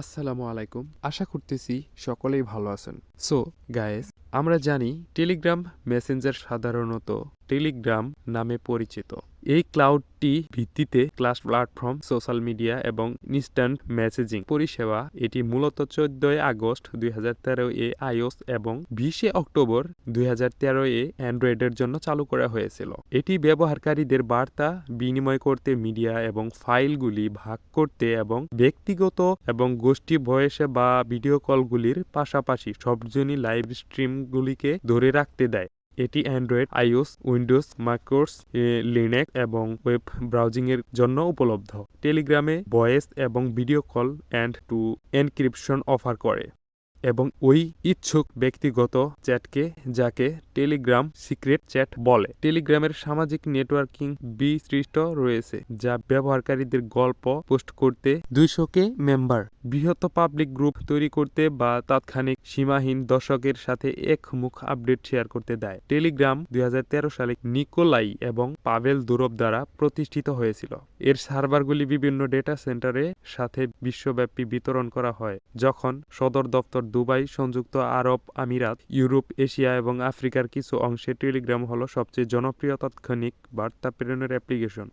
আসসালামু আলাইকুম। আশা করতেছি সকলেই ভালো আছেন। সো গায়েস আমরা জানি টেলিগ্রাম মেসেঞ্জার সাধারণত টেলিগ্রাম নামে পরিচিত। এই ক্লাউডটি ভিত্তিতে ক্লাস প্ল্যাটফর্ম সোশ্যাল মিডিয়া এবং ইনস্ট্যান্ট মেসেজিং পরিষেবা। এটি মূলত চোদ্দই আগস্ট দুই হাজার তেরো এ আইওস এবং বিশে অক্টোবর দুই হাজার তেরো এ অ্যান্ড্রয়েডের জন্য চালু করা হয়েছিল। এটি ব্যবহারকারীদের বার্তা বিনিময় করতে মিডিয়া এবং ফাইলগুলি ভাগ করতে এবং ব্যক্তিগত এবং গোষ্ঠী ভয়েসে বা ভিডিও কলগুলির পাশাপাশি সবজনই লাইভ স্ট্রিমগুলিকে ধরে রাখতে দেয়। এটি Android, iOS, Windows macOS Linux এবং ওয়েব ব্রাউজিংয়ের জন্য উপলব্ধ। টেলিগ্রামে ভয়েস এবং video call end to encryption offer করে। এবং ওই ইচ্ছুক ব্যক্তিগত চ্যাটকে যাকে টেলিগ্রাম সিক্রেট চ্যাট বলে। টেলিগ্রামের সামাজিক নেটওয়ার্কিং বিস্তৃত রয়েছে, যা ব্যবহারকারীদের গল্প পোস্ট করতে দুইশোকে মেম্বার। বৃহৎ পাবলিক গ্রুপ তৈরি করতে বা তাৎক্ষণিক সীমাহীন দর্শকের সাথে এক মুখ আপডেট শেয়ার করতে দেয়। টেলিগ্রাম দুই হাজার তেরো সালে নিকোলাই এবং পাভেল দুরব দ্বারা প্রতিষ্ঠিত হয়েছিল। এর সার্ভারগুলি বিভিন্ন ডেটা সেন্টারের সাথে বিশ্বব্যাপী বিতরণ করা হয়, যখন সদর দপ্তর দুবাই, সংযুক্ত আরব আমিরাত, ইউরোপ, এশিয়া এবং আফ্রিকার কিছু অংশে টেলিগ্রাম হলো সবচেয়ে জনপ্রিয় তাৎক্ষণিক বার্তা প্রেরণের অ্যাপ্লিকেশন।